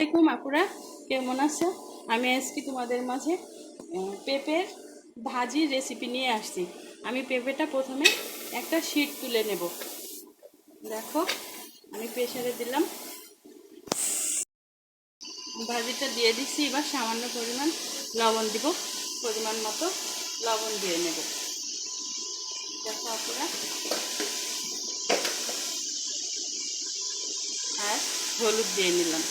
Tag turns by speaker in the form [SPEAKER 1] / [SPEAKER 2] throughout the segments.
[SPEAKER 1] আসসালামাইকুম আপুরা, কেমন আছো? আমি আজকে তোমাদের মাঝে পেঁপের ভাজির রেসিপি নিয়ে আসছি। আমি পেঁপেটা প্রথমে একটা শীট তুলে নেব। দেখো, আমি প্রেশারে দিলাম। ভাজিটা দিয়ে দিচ্ছি, এবার সামান্য পরিমাণ লবণ দিব। পরিমাণ মতো লবণ দিয়ে নেব। দেখো আপুরা। আর হলুদ দিয়ে নিলাম।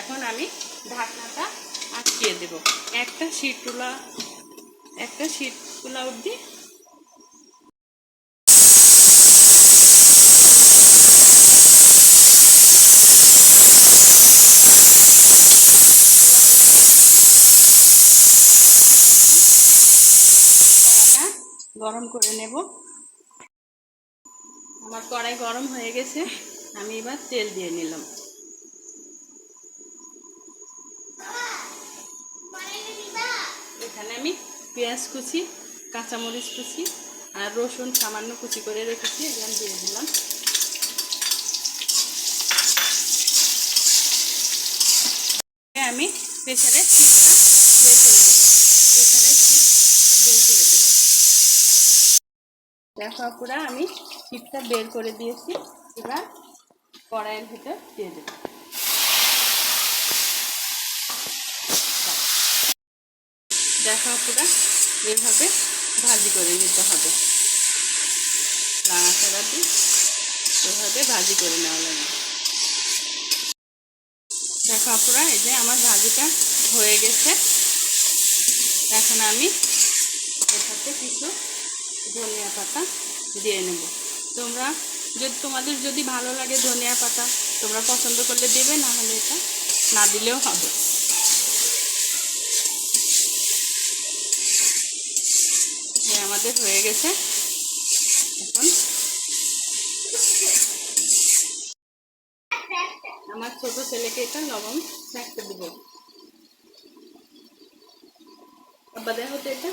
[SPEAKER 1] এখন আমি ঢাকনাটা আটকিয়ে দেব। একটা শীত তুলা একটা শীত তুলা অবধি গরম করে নেব। আমার কড়াই গরম হয়ে গেছে। আমি এবার তেল দিয়ে নিলাম এখানে আমি পেঁয়াজ কুচি, কাঁচামরিচ কুচি আর রসুন সামান্য কুচি করে রেখেছি এগুলো দিয়ে দিলাম। আমি প্রেশারে শীতটা বের করে দেবো প্রেশারে শীত বের করে দেবো। দেখো পুরা আমি শীতটা বের করে দিয়েছি। এবার কড়াইয়ের ভিতর দিয়ে দেবো। দেখো পুরা এভাবে ভাজি করে নিতে হবে। নাড়াচাড়া দিয়ে এভাবে ভাজি করে নেওয়া লাগে দেখো আপুরা, এই যে আমার ভাজিটা হয়ে গেছে। এখন আমি এটাতে কিছু ধনিয়া পাতা দিয়ে নেব। তোমরা যদি তোমাদের যদি ভালো লাগে ধনিয়া পাতা, তোমরা পছন্দ করলে দেবে না হলে এটা না দিলেও হবে। আমাদের হয়ে গেছে। এখন আমার ছোট ছেলেকে এটা লবণ রাখতে দেবো। আব্বা দেখো তো এটা।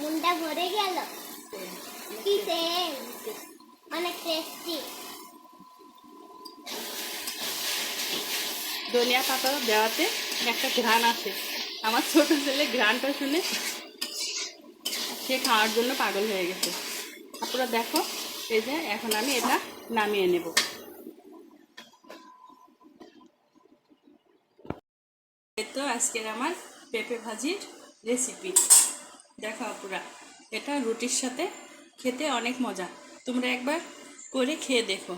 [SPEAKER 2] মুন্ডা ভরে গেল। কি তেল অনেক টেস্টি
[SPEAKER 1] ধনিয়া পাতা দেওয়াতে একটা ঘ্রাণ আছে। আমার ছোট ছেলে ঘ্রাণটা শুনে সে খাওয়ার জন্য পাগল হয়ে গেছে। আপনারা দেখো, এই যে এখন আমি এটা নামিয়ে নেব। তো আজকের আমার পেঁপে ভাজির রেসিপি দেখো আপুরা, এটা রুটির সাথে খেতে অনেক মজা। তোমরা একবার করে খেয়ে দেখো।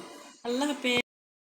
[SPEAKER 1] আল্লাহ হাফেজ।